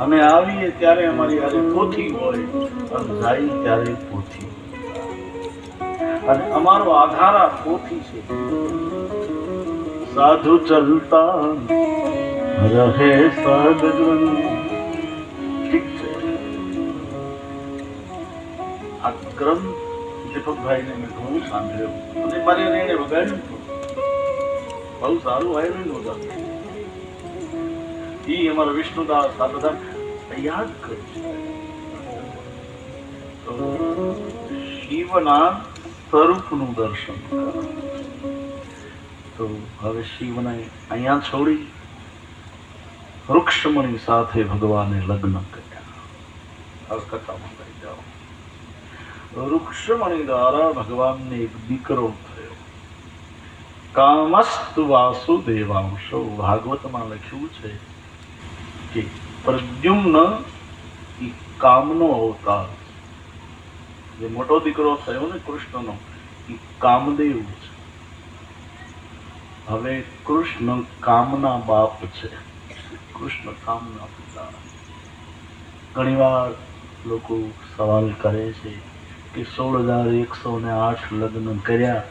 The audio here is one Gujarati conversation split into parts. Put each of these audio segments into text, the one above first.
અમે આવીએ ત્યારે અમારી હારે પોથી હોય અને જાય ત્યારે પોથી. અને અમારો આધાર આ પોથી છે. સાધુ ચલતા રહે સદગુણ ઠીક છે. આ ગ્રંથ દીપકભાઈને મેં ઘણું સાંભળ્યું. અને મારી એને વગાડ્યું. બહુ સારું વાયરલ વગાડ્યું અમારા વિષ્ણુદાસ આ બધા તૈયાર કરે શિવના સ્વરૂપનું દર્શન તો હવે શિવને અહીંયા છોડી વૃક્ષમણી સાથે ભગવાને લગ્ન કર્યા. કથામાં કહી જાઓ વૃક્ષમણી દ્વારા ભગવાનને એક દીકરો થયો. કામસ્તુ વાસુદેવાંશો. ભાગવતમાં લખ્યું છે કે પ્રદ્યુમ્ન એ કામનો અવતાર. જે મોટો દીકરો થયો ને કૃષ્ણનો એ કામદેવ છે. હવે કૃષ્ણ કામના બાપ છે. કૃષ્ણ કામના પિતા. ઘણીવાર લોકો સવાલ કરે છે કે સોળ હજાર એકસો ને આઠ લગ્ન કર્યા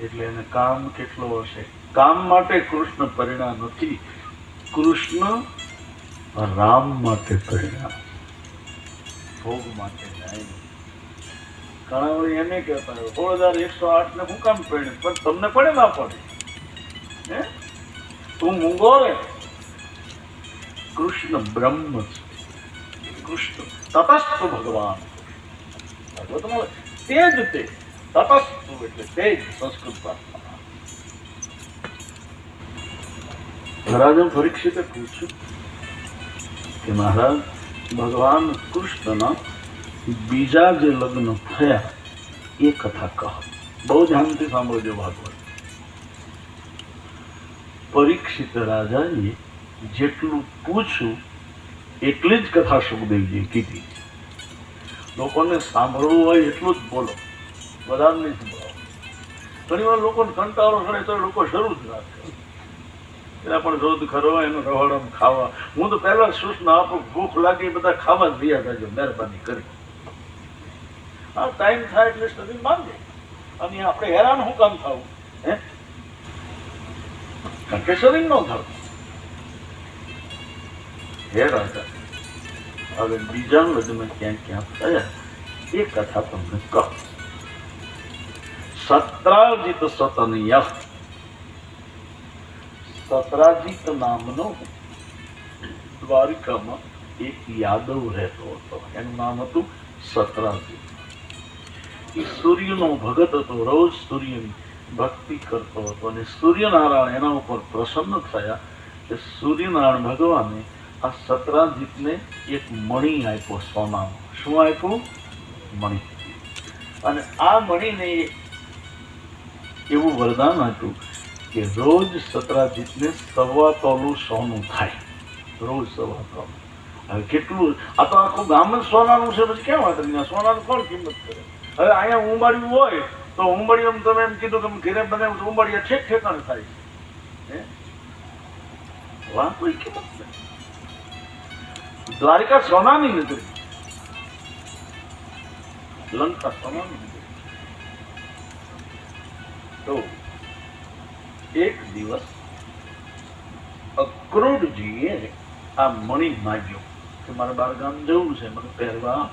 એટલે એને કામ કેટલો હશે? કામ માટે કૃષ્ણ પરિણામ નથી. કૃષ્ણ રામ માટે પરિણામ ભોગ માટે નહીં. વળી કહેતા સોળ હજાર એકસો આઠ ને હું કામ પડે પણ તમને પડે ના પડે તું મૂંગો રે કૃષ્ણ બ્રહ્મ છે. કૃષ્ણ તટસ્થ ભગવાન. ભગવતમાં તે જ તે. તટસ્થ એટલે તે જ સંસ્કૃત ભાષામાં રાજા પરીક્ષિતે પૂછ્યું કે મહારાજ, ભગવાન કૃષ્ણના બીજા જે લગ્ન થયા, એ કથા કહો. બહુ ધ્યાનથી સાંભળજો ભાગવત. પરીક્ષિત રાજાએ જેટલું પૂછ્યું, એટલી જ કથા સુખદેવજીએ કીધી. લોકોને સાંભળવું હોય એટલું જ બોલો. બધાને નહીં સંભળાવો. ઘણી વાર લોકોને કંટાળો કરે તો લોકો શરૂ જ રાખે. એના પણ રોજ ખરો, એનો રવાડો ખાવા. હું તો પહેલા સૂચના આપું, ભૂખ લાગી બધા ખાવા જ રહ્યા જાજો મહેરબાની કરી. આ ટાઈમ થાય એટલે શરીર માંગે. અને આપણે હેરાન શું કામ થવું? હે? કારણ કે શરીર ન થવું. હે રાજા હવે બીજા લગ્ન ક્યાં ક્યાં થયા. એ કથા તમને કહો. સત્રાજીત સતનય. સત્રાજીત નામનો દ્વારિકામાં એક યાદવ રહેતો હતો. એનું નામ હતું સતરાજીત એ સૂર્યનો ભગત હતો. રોજ સૂર્યની ભક્તિ કરતો હતો અને સૂર્યનારાયણ એના ઉપર પ્રસન્ન થયા કે સૂર્યનારાયણ ભગવાને આ સતરાજીતને એક મણી આપ્યો સોનાનો. શું આપ્યું? મણી. અને આ મણીને એવું વરદાન આપ્યું કે રોજ સત્રાજીતને સવા તોલું સોનું થાય. રોજ સવા તોલું હવે કેટલું? આ તો આખું ગામ જ સોનાનું છે, પછી કેમ વાત સોનાનું કોણ કિંમત કરે? હવે અહીંયા ઉંબાડિયું હોય, તો ઉંબાડિયું તમે એમ કીધું કે ઘેરે બનાવ્યું તો ઉંબાડિયા ઠેક ઠેકાણે થાય છે. વાહ કોઈ કિંમત નથી. દ્વારિકા સોનાની નગરી લંકા સોનાની નગરી તો એક દિવસ અક્રોડજીએ આ મણી માગ્યો કે મારે બાર ગામ જવું છે મને પહેરવા.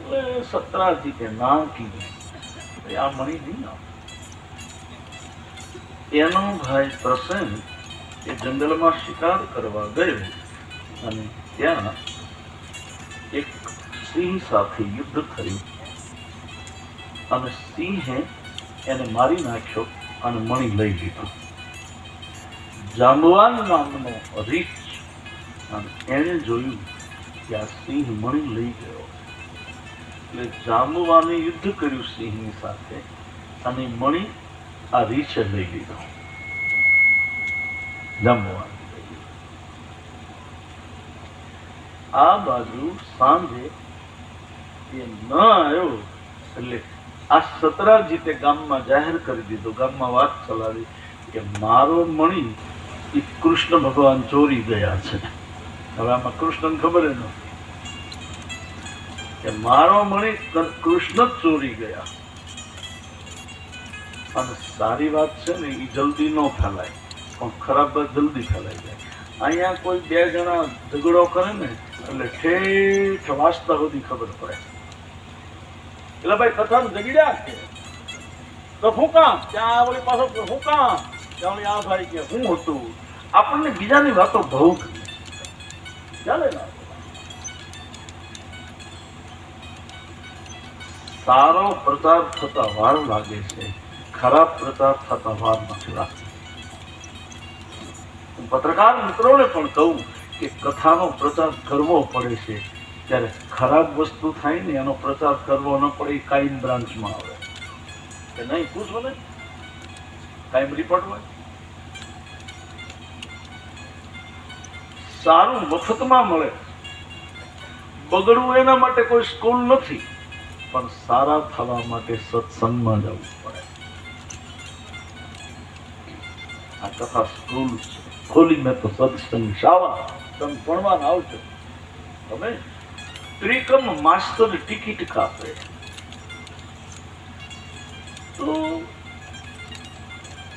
એટલે સત્રાજી કે ના આ મણી નહીં એનો ભાઈ પ્રસન્ન એ જંગલમાં શિકાર કરવા ગયો અને ત્યાં એક સિંહ સાથે યુદ્ધ થયું અને સિંહે એને મારી નાખ્યો અને મણી લઈ લીધો. જાંબવાન નામનો રીચ અને એણે જોયું કે આ સિંહ મણી લઈ ગયો. એટલે જાંબવાને યુદ્ધ કર્યું સિંહની સાથે અને મણી આ રીછે લઈ લીધો. જાંબવાન આ બાજુ સાંજે એ ન આવ્યો એટલે આ સતરાજીતે ગામમાં જાહેર કરી દીધો, ગામમાં વાત ચલાવી કે મારો મણી એ કૃષ્ણ ભગવાન ચોરી ગયા છે. હવે આમાં કૃષ્ણને ખબર જ નથી કે મારો મણી કૃષ્ણ જ ચોરી ગયા. અને સારી વાત છે ને એ જલ્દી ન ફેલાય. પણ ખરાબ વાત જલ્દી ફેલાઈ જાય. અહીંયા કોઈ બે જણા ઝઘડો કરે ને, એટલે ઠેઠ વાસ્તા સુધી ખબર પડે. એટલે ભાઈ કથા જગીડ્યા છે. તો હું કામ? ત્યાં વળી પાછો હું કામ? ત્યાં આ ભાઈ કે હું હતું? આપણને બીજાની વાતો બહુ ચાલે ને? સારો પ્રચાર થતા વાર લાગે છે. ખરાબ પ્રચાર થતા વાર નથી લાગતો. પત્રકાર મિત્રોને પણ કહું કે કથાનો પ્રચાર કરવો પડે છે. ત્યારે ખરાબ વસ્તુ થાય ને એનો પ્રચાર કરવો ન પડે, એ કાયમ બ્રાન્ચમાં આવે. કે નહીં પૂછો ને કાયમ રિપોર્ટ હોય? સારું મફતમાં મળે. બગડવું એના માટે કોઈ સ્કૂલ નથી, પણ સારા થવા માટે સત્સંગમાં જવું પડે. આ કથા સ્કૂલ છે. ખોલી મેં તો સત્સંગ શાળા તમે ભણવાના આવજો તમે? ત્રિકમ માસ્તર ટિકિટ કાપે. તો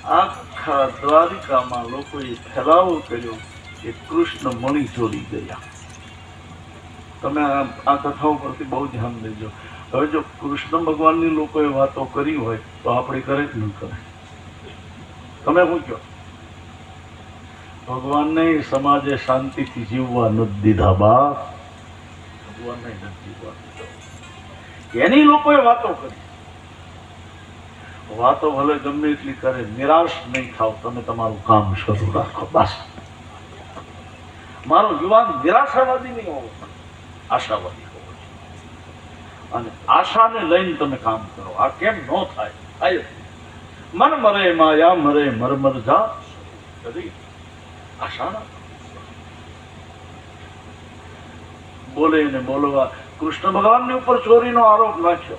આખા દ્વારિકામાં લોકોએ ફેલાવો કર્યો કે કૃષ્ણ મણી ચોરી ગયા. તમે આ કથાઓ પરથી બહુ ધ્યાન દેજો. હવે જો કૃષ્ણ ભગવાનની લોકોએ વાતો કરી હોય, તો આપણે કરે જ ન કરે. તમે શું કહો? ભગવાનને સમાજે શાંતિથી જીવવા નથી દીધા વાતો ભલે ગમે એટલી કરે, નિરાશ નહીં થાવ, તમે તમારું કામ શરૂ રાખો, બસ. મારો યુવાન નિરાશાવાદી નહીં હોવો આશાવાદી હોવો અને આશાને લઈને તમે કામ કરો. આ કેમ ન થાય? થાય મન મરે માયા, મરે મરમર જા આશા બોલે ને બોલવા. કૃષ્ણ ભગવાનની ઉપર ચોરીનો આરોપ નાખ્યો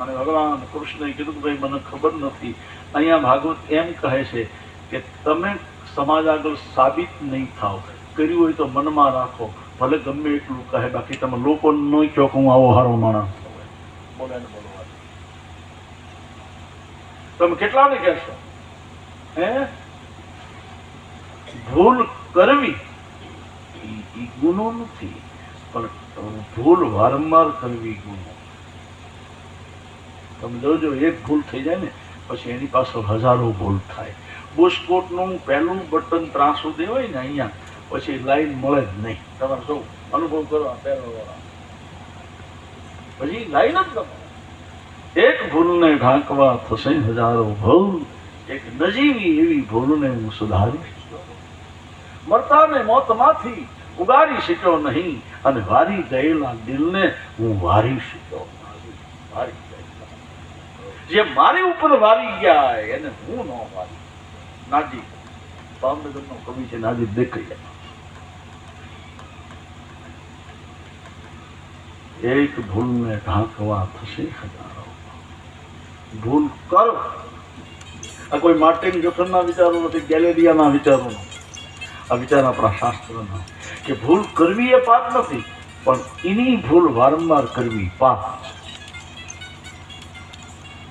અને ભગવાન કૃષ્ણએ કીધું કે ભાઈ, મને ખબર નથી. અહીંયા ભાગવત એમ કહે છે કે તમે સમાજ આગળ સાબિત નહીં થાવ. કર્યું હોય તો મનમાં રાખો. ભલે ગમે એટલું કહે, બાકી તમે લોકો ન કહો કે હું આવો હારો માણસ બોલે ને બોલવા તમે કેટલાને કહેશો? હે? ભૂલ કરવી ઈ ગુનો નથી. પણ ભૂલ વારંવાર કરવી ગુનો. તમે જોજો એક ભૂલ થઈ જાય ને, પછી એની પાછળ હજારો ભૂલ થાય. બુસ્કોટનું પહેલું બટન ત્રાસું દેવાય ને અહીંયા, પછી લાઈન મળે જ નહીં. તમારે શું અનુભવ કરો પહેલો પછી લાઈન જ એક ભૂલને ઢાંકવા થશે હજારો ભૂલ, એક નજીવી એવી ભૂલને હું સુધારીશ. મરતાને મોતમાંથી ઉગારી શક્યો નહીં. અને વારી ગયેલા દિલને હું વારી શક્યો વારી જે મારી ઉપર વારી ગયા એને હું ન વારી નાજી ભાવનગરનો કવિ છે નાજી દેખાઈ એક ભૂલને ઢાંકવા થશે હજારો. ભૂલ કરો. આ કોઈ માર્ટિન જોથનના વિચારો નથી, ગેલેરિયાના વિચારો આ વિચાર આપણા શાસ્ત્રના. કે ભૂલ કરવી એ પાપ નથી પણ એની ભૂલ વારંવાર કરવી પાપ છે.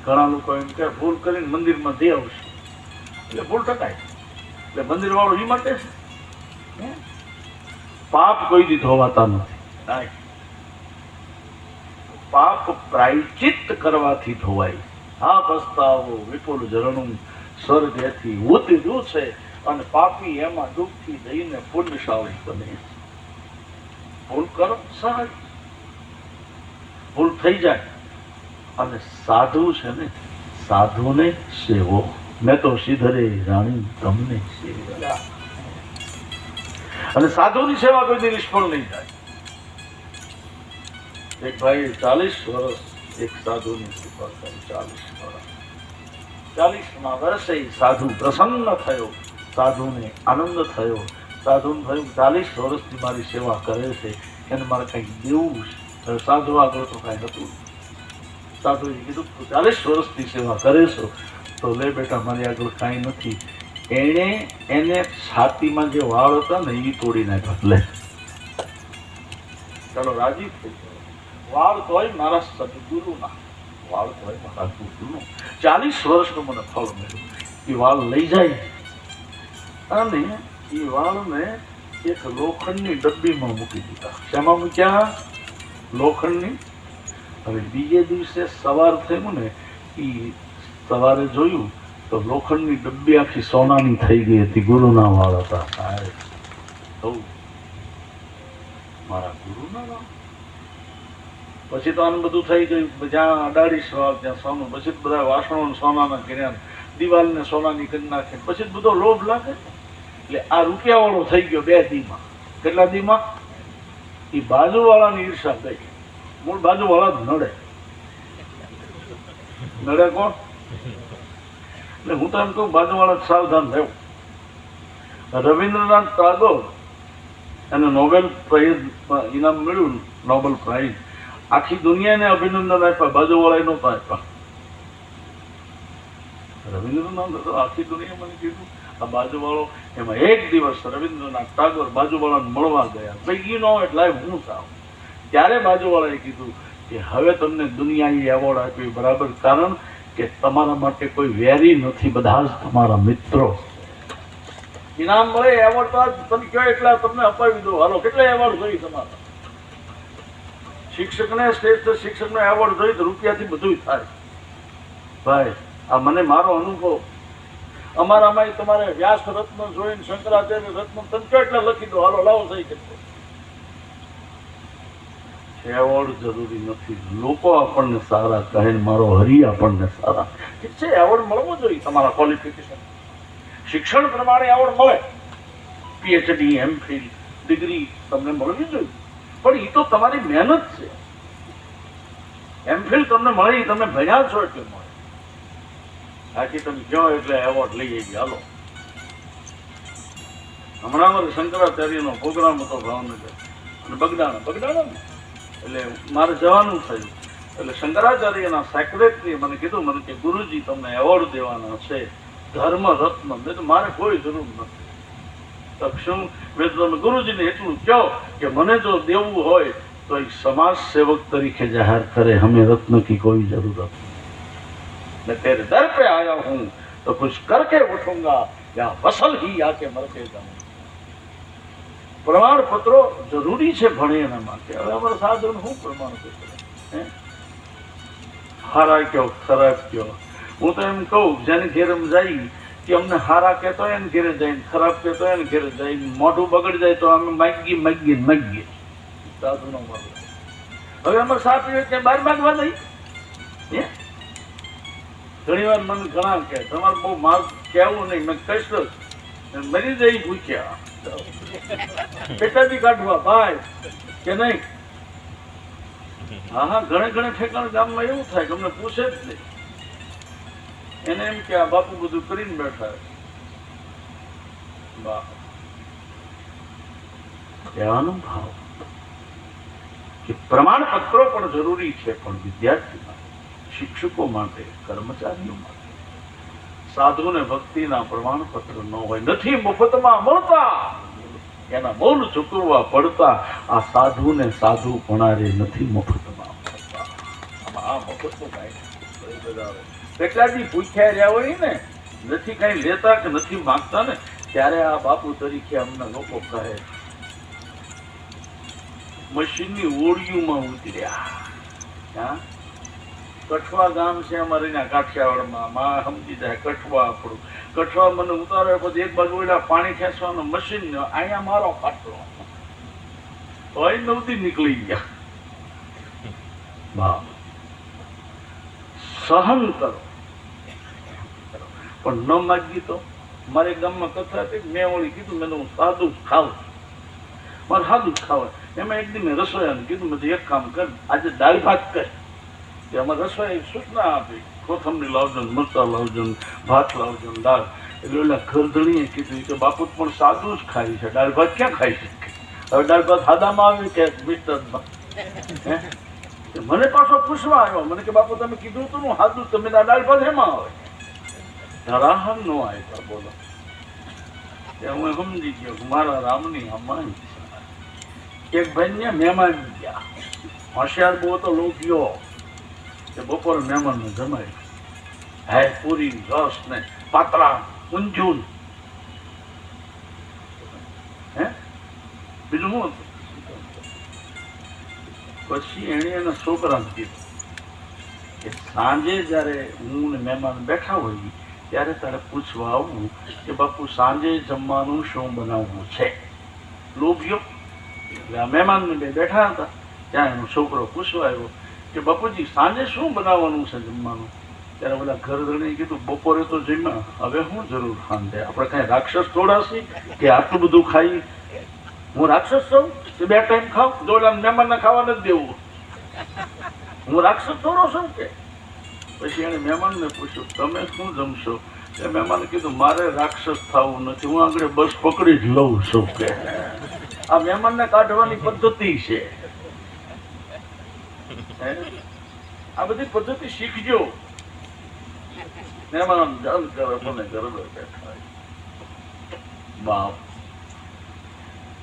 ઘણા લોકો એમ કે ભૂલ કરીને મંદિરમાં દે આવશે એટલે ભૂલ ટકાય. એટલે મંદિર વાળો એ માટે છે. પાપ કોઈ દી ધોવાતા નથી. પાપ પ્રાયચિત કરવાથી ધોવાય. હા પસ્તાવો વિપુલ ઝરણું સ્વર્ગેથી ઉતર્યું છે. અને પાપી એમાં ડૂબથી જઈને પુણ્યશાળી બને. ભૂલ કરો સહજ ભૂલ થઈ જાય. અને સાધુ છે ને સાધુને સેવો. મેં તો સીધરે રાણી તમને સેવ્યા. અને સાધુની સેવા કોઈ નિષ્ફળ નહીં જાય એક ભાઈ ચાલીસ વર્ષ એક સાધુની કૃપા કરી ચાલીસ વર્ષ. ચાલીસમાં વર્ષે સાધુ પ્રસન્ન થયો. સાધુને આનંદ થયો. સાધુને થયું ચાલીસ વર્ષથી મારી સેવા કરે છે. એને મારે કંઈક દેવું છે? સાધુ આગળ તો કાંઈ હતું સાધુએ કીધું, તું ચાલીસ વર્ષથી સેવા કરે છો, તો લે બેટા, મારી આગળ કાંઈ નથી. એણે એને છાતીમાં જે વાળ હતા ને એ તોડી નાખ્યા. લે. ચાલો, રાજી થઈ વાળ તોય મારા સદગુરુના. વાળ તોય મારા ગુરુનો. ચાલીસ વર્ષનું મને ફળ મળ્યું. એ વાળ લઈ જાય. અને એ વાળને એક લોખંડની ડબ્બીમાં મૂકી દીધા. શેમાં મૂક્યા? લોખંડની. હવે બીજે દિવસે સવાર થયું ને એ સવારે જોયું તો લોખંડની ડબ્બી આખી સોનાની થઈ ગઈ હતી ગુરુના વાળ હતા મારા ગુરુના વાળ પછી તો આનું બધું થઈ ગયું. જ્યાં અડાડીસ વાળ ત્યાં સોનું. પછી બધા વાસણો સોનાના કર્યા દિવાલને સોનાની કરી નાખે. પછી બધો લોભ લાગે. એટલે આ રૂપિયાવાળો થઈ ગયો બે દીમાં કેટલા દીમાં એ બાજુવાળાની ઈર્ષા ગઈ મૂળ બાજુવાળા જ નડે. નડે કોણ? એટલે હું તો એમ કહું, બાજુવાળા સાવધાન થયો રવિન્દ્રનાથ ટાગોર એને નોબેલ પ્રાઇઝ, ઇનામ મળ્યું, નોબેલ પ્રાઇઝ. આખી દુનિયાને અભિનંદન આપ્યા, બાજુવાળાએ નહોતા આપ્યા. રવિન્દ્રનાથ આખી દુનિયા મને કીધું આ બાજુવાળો, એમાં એક દિવસ રવિન્દ્રનાથ ટાગોર બાજુવાળાને મળવા ગયા. ભાઈ નો એટલે હું સાવ ત્યારે બાજુવાળાએ કીધું કે હવે તમને દુનિયાએ એવોર્ડ આપ્યો બરાબર કારણ કે તમારા માટે કોઈ વેરી નથી, બધા જ તમારા મિત્રો. ઇનામ મળે એવોર્ડ તો તમે કયો એટલા તમને અપાવી દો હાલો, કેટલા એવોર્ડ જોઈ તમારા? શિક્ષકને શ્રેષ્ઠ શિક્ષકનો એવોર્ડ જોઈ તો રૂપિયાથી બધું થાય. ભાઈ, આ મને મારો અનુભવ અમારામાં તમારે વ્યાસ રત્ન જોઈને શંકરાચાર્ય રત્ન તમે એટલે લખી દો? હાલો, લાવો સહી એવોર્ડ જરૂરી નથી. લોકો આપણને સારા કહે મારો હરી આપણને સારા. ઠીક છે એવોર્ડ મળવો જોઈએ તમારા ક્વોલિફિકેશન શિક્ષણ પ્રમાણે એવોર્ડ મળે. પીએચડી એમફિલ ડિગ્રી તમને મળવી જોઈએ. પણ એ તો તમારી મહેનત છે. એમફિલ તમને મળે તમે ભણ્યા છો એટલે મળે. આથી તમે કહો એટલે એવોર્ડ લઈ આવી હાલો. હમણાં મારે પ્રોગ્રામ હતો ભાવનગર. અને બગદાણા બગદાણા ને? મારે જવાનું થયું. એટલે શંકરાચાર્યના સેક્રેટરીએ મને કીધું, મને કે ગુરુજી, તમને એવોર્ડ દેવાના છે. ધર્મ, રત્ન. મેં મારે કોઈ જરૂર નથી. તક્ષમ મેં તમે ગુરુજીને એટલું કહો કે મને જો દેવું હોય તો એક સમાજ સેવક તરીકે જાહેર કરે. હમે રત્ન કી કોઈ જરૂરત નથી. मैं तेरे दर पे आया हूं तो कुछ करके उठूंगा या वसल ही आके मर के जाऊं પ્રમાણપત્રો જરૂરી છે ભણે એના માટે હવે અમારા સાધન શું પ્રમાણપત્ર હે હારા કયો ખરાબ કયો હું તો એમ કહું જેને ઘેર એમ જાય કે અમને હારા કહેતો હોય ને ઘેરે જાય ખરાબ કહેતો હોય ને ઘેરે જાય મોઢું બગડી જાય તો અમે માગી માગીએ ને માગીએ સાધુનો માગો હવે અમારે સાપ પીવે કે બહાર માગવા નહીં હે ઘણી વાર મને ઘણા કે, તમારે બહુ માલ કહેવું નહીં, મેં કહીશ મરી જઈ પૂછ્યા. પેટાથી કાઢવા, ભાઈ, કે નહીં? હા હા, ઘણે ઘણે ઠેકાણ ગામમાં એવું થાય કે પૂછે જ નહીં. એને એમ કે આ બાપુ બધું કરીને બેઠા બાપ કહેવાનો ભાવ કે પ્રમાણપત્રો પણ જરૂરી છે પણ વિદ્યાર્થી માટે શિક્ષકો માટે, કર્મચારીઓ માટે. સાધુને ભક્તિના પ્રમાણપત્ર ન હોય, નથી મફતમાં મળતા. એના મૌન ચૂકવવા પડતા આ સાધુને સાધુ ભણારે નથી મફતમાં મળતા. આ મફતનું કાંઈ નથી. બધા આવે. કેટલા દી ભૂખ્યા રહ્યા હોય ને, નથી કાંઈ લેતા કે નથી માંગતા ને, ત્યારે આ બાપુ તરીકે અમને લોકો કહે, મશીનની ઓળિયુંમાં ઉતર્યા. હા કઠવા ગામ છે અમારે ત્યાં કાઠિયાવાડમાં. માં સમજી જાય કઠવા આપણું. કઠવા મને ઉતારે પછી એક બાજુ ઓલા પાણી ખેંચવાનું મશીન અહીંયા મારો ખાટલો. હોય નવથી નીકળી ગયા. સહન કરો. પણ ન માગી તો. મારે ગામમાં કથા હતી મેં ઓળી કીધું, મેં હું સાદું ખાઉં મારે સાદું ખાવા એમાં એક દી મેં રસોયાને કીધું, મેં એક કામ કર, આજે દાળ ભાત કર. અમારે રસોઈ સૂચના આપી. કોથમરી લાવજો મરચા લાવજો ભાત લાવજો દાળ. એટલે એના ઘરધણીએ કીધું કે બાપુ પણ સાદું જ ખાય છે. દાળ ભાત ક્યાં ખાઈ શકે? હવે દાળ ભાત હાદામાં આવી કે મિસ્ટરમાં મને પાછો પૂછવા આવ્યો. મને કે બાપુ તમે કીધું હતું હું હાદું તમે દાળ ભાત એમાં આવે? ધરાહમ નો આવ્યા બોલો. તે હું સમજી ગયો મારા રામની અમારી એક ભાઈને મહેમાન ગયા. હોશિયાર બહુ તો લોભિયો. કે બપોર મહેમાનને જમાય. હે પૂરી રસ ને પાતળા હે? બીજું શું હતું? પછી એણે એના છોકરાને કીધું કે સાંજે જ્યારે હું ને મહેમાન બેઠા હોઈએ, ત્યારે તારે પૂછવા આવવું કે બાપુ સાંજે જમવાનું શું બનાવવું છે? લોભ્યો એટલે આ મહેમાનને બે બેઠા હતા, ત્યાં એનો છોકરો પૂછવા આવ્યો કે બાપુજી, સાંજે શું બનાવવાનું છે જમવાનું? ત્યારે બધા ઘર ધણી કીધું, બપોરે તો જમ્યા, હવે હું જરૂર સાંજે. આપણે કાંઈ રાક્ષસ તોડાશી કે આટલું બધું ખાઈ? હું રાક્ષસ છું? કે બે ટાઈમ ખાવ? જોડા મહેમાનને ખાવા નથી દેવું. હું રાક્ષસ થોડો છું કે? પછી એને મહેમાનને પૂછ્યું, તમે શું જમશો? એ મહેમાને કીધું, મારે રાક્ષસ થવું નથી, હું આગળ બસ પકડી જ લઉં છું કે. આ મહેમાનને કાઢવાની પદ્ધતિ છે? આ બધી પદ્ધતિ શીખજો.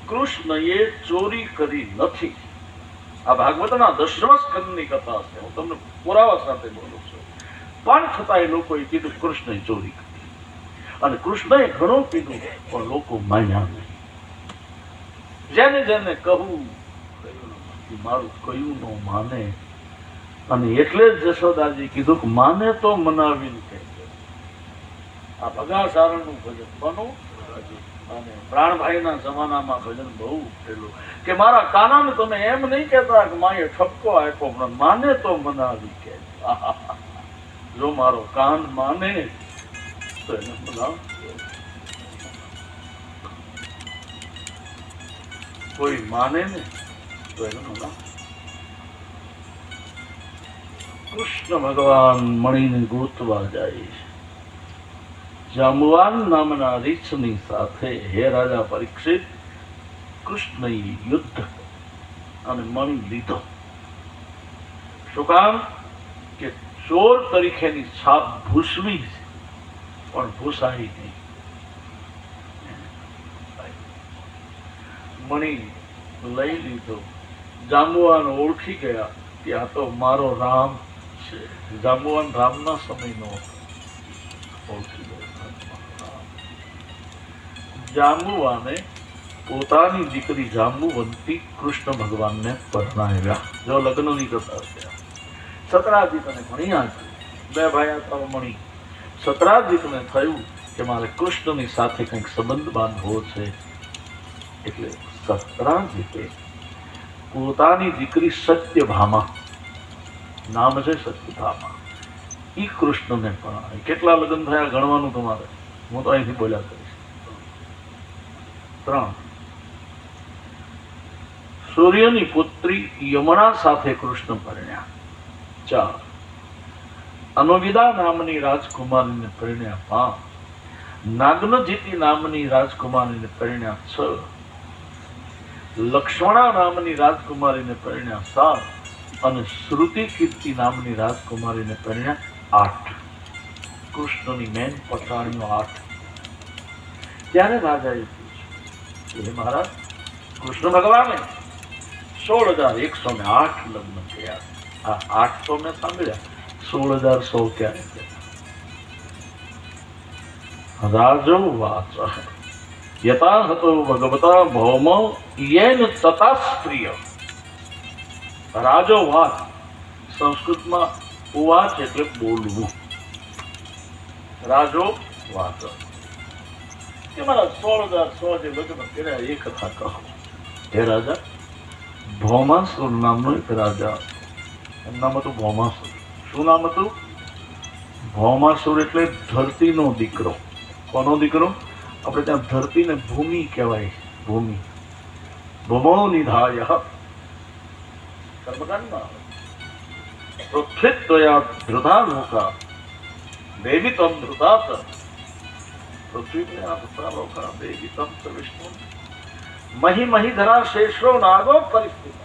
કૃષ્ણએ ચોરી કરી નથી. આ ભાગવતના દસમા સ્કંદની કથા છે. હું તમને પુરાવા સાથે બોલું છું. પણ છતાં એ લોકોએ કીધું, કૃષ્ણએ ચોરી કરી. અને કૃષ્ણએ ઘણું કીધું, પણ લોકો માન્યા નહીં. જેને જેને કહું, મારું કયું ન માને અને એટલે જ જશોદાજી કીધું કે માને તો મનાવીને કહેજો. આ ભગા સારણનું ભજન બનવું અને પ્રાણભાઈના જમાનામાં ભજન બહુ ઉઠેલું. કે મારા કાનાને તમે એમ નહીં કહેતા કે માએ ઠપકો આપ્યો, પણ માને તો મનાવી કે જો મારો કાન માને, તો એને મનાવ કોઈ માને ને, તો એને મનાવ કૃષ્ણ ભગવાન મણીને ગોતવા જાય છે. જાંબુવાન નામના રીછની સાથે હે રાજા પરીક્ષિત કૃષ્ણએ યુદ્ધ અને મણી લીધો. શું કામ? કે ચોર તરીકેની છાપ ભૂસવી પણ ભૂસાઈ નહીં. મણી લઈ લીધો. જાંબુવાન ઓળખી ગયા, ત્યાં તો મારો રામ છે. જાંબુવાન રામના સમયનો. જાંબુવાને પોતાની દીકરી જાંબુવંતી કૃષ્ણ ભગવાનને પરણાવ્યા જો લગ્નની કથા છે. સતરાજીતને ભણ્યા છે બે ભાઈ હતા મણી સતરાજીતને થયું કે મારે કૃષ્ણની સાથે કંઈક સંબંધ બાંધવો છે. એટલે સતરાજીતે પોતાની દીકરી સત્યભામા નામ છે સત્યભામા એ કૃષ્ણને પણ કેટલા લગ્ન થયા ગણવાનું તમારે? હું તો અહીંથી બોલ્યા કરીશ. ત્રણ. સૂર્યની પુત્રી યમુના સાથે કૃષ્ણ પરણ્યા. ચાર. અનુવિદા નામની રાજકુમારીને પરિણ્યા પાંચ. નાગનજીતી નામની રાજકુમારીને પરિણ્યા છ. લક્ષ્મણા નામની રાજકુમારીને પરિણ્યા સાત. અને શ્રુતિ કીર્તિ નામની રાજકુમારીને પરણ્યા આઠ. કૃષ્ણની મેન પટાણીઓ આઠ. ત્યારે રાજાએ પૂછ્યું? હે મહારાજ, કૃષ્ણ ભગવાને સોળ હજાર એકસો ને આઠ લગ્ન થયા. આ આઠ મેં સાંભળ્યા. સોળ હજાર સો ક્યારે થયા? રાજો વાચ. યથા હતો ભગવતા ભૌમ યેન તથા સ્ત્રીય. રાજો વાત સંસ્કૃતમાં ઉવાચ એટલે બોલવું. રાજો વાત કે મારા સોળ હજાર સો જે લગ્ન કર્યા એ કથા કહો. હે રાજા, ભૌમાસુર નામનો એક રાજા. એનું નામ હતું ભૌમાસુર. શું નામ હતું? ભૌમાસુર એટલે ધરતીનો દીકરો. કોનો દીકરો? આપણે ત્યાં ધરતીને ભૂમિ કહેવાય. ભૂમિ. ભૂમો નિધાય. કર્મકાંડમાં. પૃથ્વીત્વયા ધૃતા લોકા દેવી તમ ધૃતા. પૃથ્વીત્વયા ધૃતા લોકા દેવી તમ વિષ્ણુ મહી મહી ધરા શેષો નાગો પરિસ્થિતિ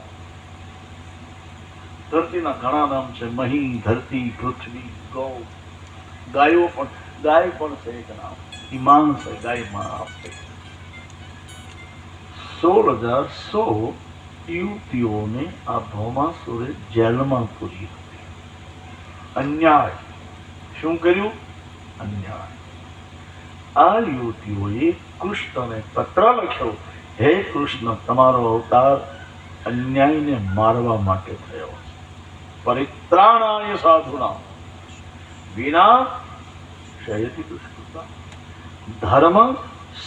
ધરતીના ઘણા નામ છે મહી ધરતી પૃથ્વી ગૌ ગાયો પણ ગાય પણ છે એક નામ ઈમાન છે ગાયમાં સોળ હજાર સો યુવતીઓને આ ભૌમાસુરે જેલમાં પૂરી અન્યાય. શું કર્યું? અન્યાય. આ યુવતીઓએ કૃષ્ણને પત્ર લખ્યો. હે કૃષ્ણ, તમારો અવતાર અન્યાયને મારવા માટે થયો. પરિત્રાણાય સાધુના. વિના શયતી દુષ્કૃતા. ધર્મ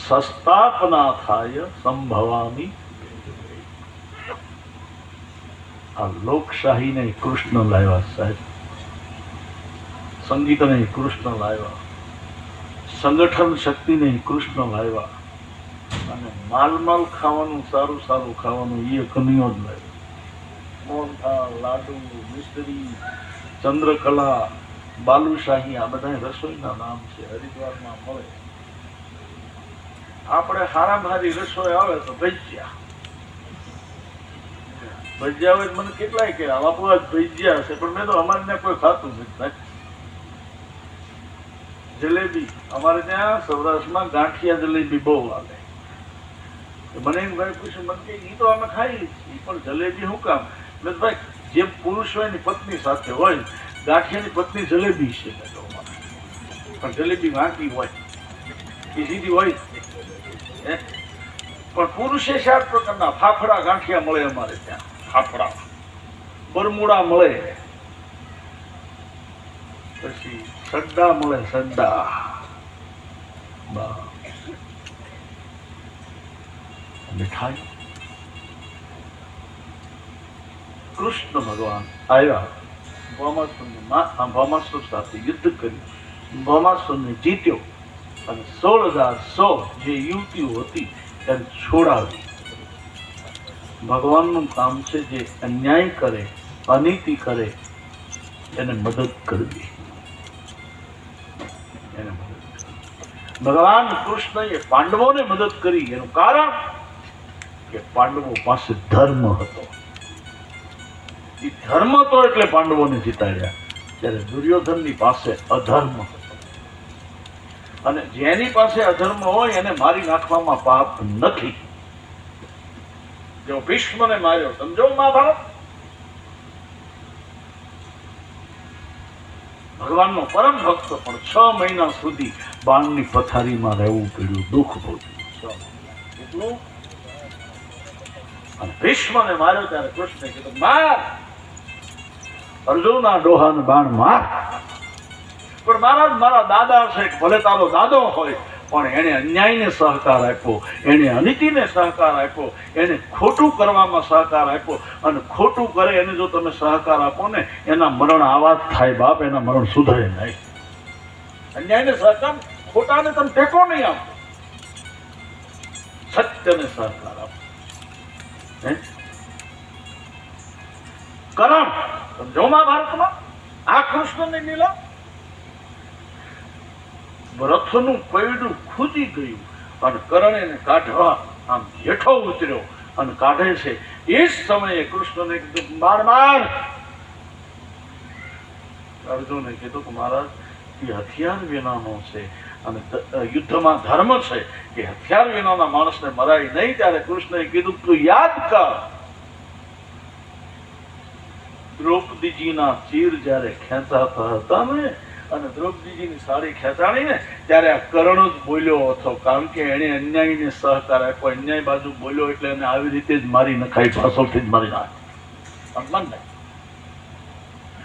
સસ્તાપનાથાય સંભવામી આ લોકશાહીને કૃષ્ણ લાવ્યા સાહેબ. સંગીતને કૃષ્ણ લાવ્યા. સંગઠન શક્તિને કૃષ્ણ લાવ્યા. અને માલ માલ ખાવાનું, સારું સારું ખાવાનું એ કનિયો જ લાવ્યો. મોહનથાળ, લાડુ, મિસ્ત્રી, ચંદ્રકલા, બાલુશાહી, આ બધા રસોઈના નામ છે, હરિદ્વારમાં મળે. આપણે હારામ હારી રસોઈ આવે તો ભજીયા. ભજીયા હોય મને કેટલાય કે આવા ભજીયા હશે, પણ મેં તો અમારે ત્યાં કોઈ ખાતું નથી જલેબી. અમારે ત્યાં સૌરાષ્ટ્રમાં ગાંઠિયા જલેબી બહુ આવે. મને એમ ભાઈ પૂછ્યું, મને કે એ તો અમે ખાઈએ છીએ પણ જલેબી શું કામ? મેં તો ભાઈ, જે પુરુષ હોય એની પત્ની સાથે હોય, ગાંઠિયાની પત્ની જલેબી છે. મેં તો પણ જલેબી વાંકી હોય. એ સીધી હોય પણ પુરુષે સાત પ્રકારના ફાફડા ગાંઠિયા મળે અમારે ત્યાં. ફાફડા બરમુડા મળે. પછી સડ્ડા મળે સડ્ડા. મીઠાઈ. કૃષ્ણ ભગવાન આવ્યા. ભૌમાસુરને મા- આ સાથે યુદ્ધ કર્યું. ભોમાસુરને જીત્યો. અને સોળ હજાર સો જે યુવતીઓ હતી એને છોડાવી. ભગવાનનું કામ છે જે અન્યાય કરે, અનીતિ કરે, એને મદદ કરવી. ભગવાન કૃષ્ણએ પાંડવોને મદદ કરી. એનું કારણ કે પાંડવો પાસે ધર્મ હતો. એ ધર્મ હતો એટલે પાંડવોને જીતાડ્યા. ત્યારે દુર્યોધનની પાસે અધર્મ હતો. અને જેની પાસે અધર્મ હોય એને મારી નાખવામાં પાપ નથી. જો ભીષ્મને માર્યો સમજો મહાભારત ભગવાનનો પરમ ભક્ત પણ છ મહિના સુધી બાણની પથારીમાં રહેવું પડ્યું દુઃખ ભોગ્યું અને ભીષ્મને માર્યો ત્યારે કૃષ્ણે કીધું માર! અર્જુનના ડોહાને બાણ માર. પણ મહારાજ મારા દાદા છે ભલે તારો દાદો હોય પણ એણે અન્યાયને સહકાર આપ્યો, એણે અનિતિને સહકાર આપ્યો, એને ખોટું કરવામાં સહકાર આપ્યો અને ખોટું કરે એને જો તમે સહકાર આપો ને, એના મરણ આવા જ થાય બાપ, એના મરણ સુધરે નહીં. અન્યાયને સહકાર, ખોટાને તમે ટેકો નહીં આપો. સત્યને સહકાર આપો. હે? કરણ, સમજો મહાભારતમાં આ કૃષ્ણની લીલા? રથનું પૈડું ખૂજી ગયું અને કરણ કાઢવા આમ જેઠો ઉતર્યો અને કાઢે છે. એ જ સમયે કૃષ્ણને કીધું માર માર. અર્જુને કીધું કે, મહારાજ, એ હથિયાર વિનાનો છે અને યુદ્ધમાં ધર્મ છે. કે હથિયાર વિનાના માણસને મરાય નહીં ત્યારે કૃષ્ણએ કીધું, તું યાદ કર. દ્રૌપદીજીના ચીર જ્યારે ખેંચાતા હતા ને અને દ્રૌપદીજીની સાડી ખેંચાણી ને ત્યારે આ કર્ણ જ બોલ્યો હતો કારણ કે એણે અન્યાયને સહકાર આપ્યો. અન્યાય બાજુ બોલ્યો એટલે એને આવી રીતે જ મારી નખાઈ, પાછળથી જ મારી નાખી. સમજણ ને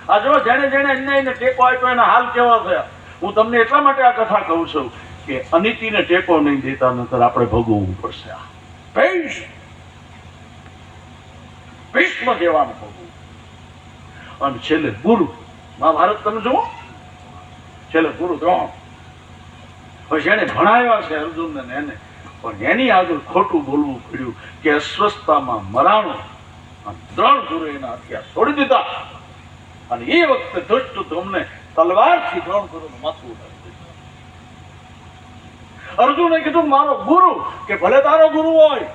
આ જો જેણે જેણે અન્યાયને ટેકો આપ્યો, એના હાલ કેવા થયા? હું તમને એટલા માટે આ કથા કહું છું કે અનિતિને ટેકો નહીં દેતા નતર આપણે ભોગવવું પડશે આ. ભીષ્મ! ભીષ્મ કહેવાનું ભોગવવું અને છેલ્લે ગુરુ. મહાભારત તમે જુઓ. છેલ્લે ગુરુ દ્રોણ પછી એને ભણાવ્યા છે અર્જુનને એને. પણ એની આગળ ખોટું બોલવું પડ્યું કે અસ્વસ્થતામાં મરાણો ત્રણ ગુરુ એના હથિયાર છોડી દીધા. અને એ વખતે દુષ્ટ ધૂમને તલવારથી દ્રોણ ગુરુનું માથું ઉડાવી અર્જુને કીધું, મારો ગુરુ, કે ભલે તારો ગુરુ હોય,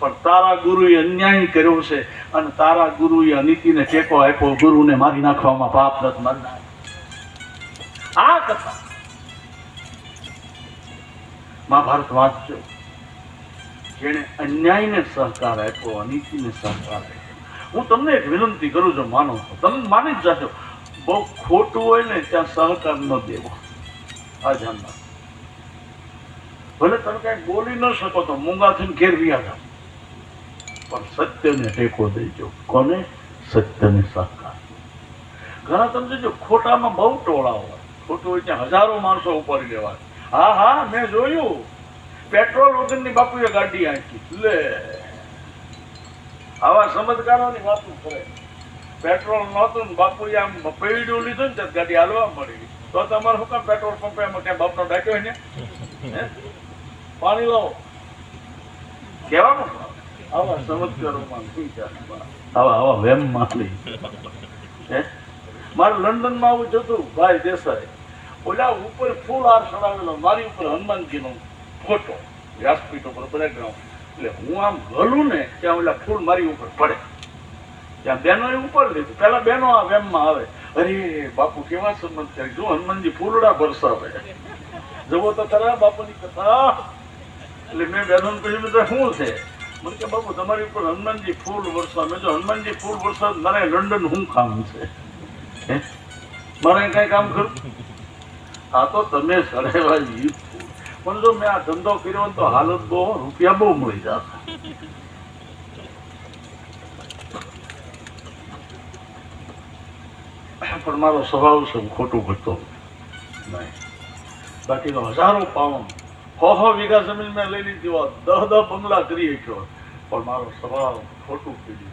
પણ તારા ગુરુએ અન્યાય કર્યો છે અને તારા ગુરુએ અનિતિને ટેકો આપ્યો, ગુરુને મારી નાખવામાં પાપ નથી માનનાર આ કથા. મહાભારત વાંચજો જેણે અન્યાયને સહકાર આપ્યો, અનિતિને સહકાર આપ્યો. હું તમને એક વિનંતી કરું છું, માનો છો. તમે માની જ જાશો. બહુ ખોટું હોય ને, ત્યાં સહકાર ન દેવો. આ ધ્યાનમાં ભલે તમે કાંઈ બોલી ન શકો તો મૂંગા થઈને ઘેર વ્યા પણ સત્યને ટેકો દેજો. કોને? સત્યને સહકાર. ઘણા તમે જો ખોટામાં બહુ ટોળા હોય. ખોટું હોય ત્યાં હજારો માણસો ઉપાડી લેવા. હા હા, મેં જોયું. પેટ્રોલ વગરની બાપુએ ગાડી આંકી લે. આવા સમજદારોની વાતો કરે. પેટ્રોલ નહોતું ને બાપુએ આમ પૈડું લીધું ને ગાડી હાલવા મળી. તો તમારે શું કામ પેટ્રોલ પંપે એમાં ક્યાં બાપનો ડાક્યો હોય ને? પાણી લાવો. કહેવાનું? આવા સમજકારોમાં શું? આવા આવા વેમમાં હે? મારે લંડનમાં આવું જતું ભાઈ દેસાઈ. ઓલા ઉપર ફૂલ હાર ચડાવેલો મારી ઉપર હનુમાનજીનો ફોટો. વ્યાસપીઠ ઉપર બેકગ્રાઉન્ડ એટલે હું આમ ગલું ને, ત્યાં ઓલા ફૂલ મારી ઉપર પડે. ત્યાં બેનો એ ઉપર લીધું. પેલા બેનો આ વેમમાં આવે. અરે, બાપુ, કેવા સંબંધ કરે જો હનુમાનજી ફૂલડા વરસાવે જવો તો ખરા બાપુની કથા. એટલે મેં બેનો કહ્યું બધા શું છે? મને કે, બાપુ, તમારી ઉપર હનુમાનજી ફૂલ વરસાવે. મેં જો હનુમાનજી ફૂલ વરસાદ મારે લંડન શું કામ છે? હે? મારે કઈ કામ કરું આ તો તમે સડેવા ઈ પણ જો મેં આ ધંધો કર્યો તો હાલત બહુ રૂપિયા બહુ મળી જશે. પણ મારો સ્વભાવ છે ખોટું ઘટતો નહીં. બાકી તો હજારો પાઉન્ડ હો હો વીઘા જમીન મેં લઈ લીધી હોત દહ દહ બંગલા કરી શક્યો પણ મારો સ્વભાવ ખોટું કર્યું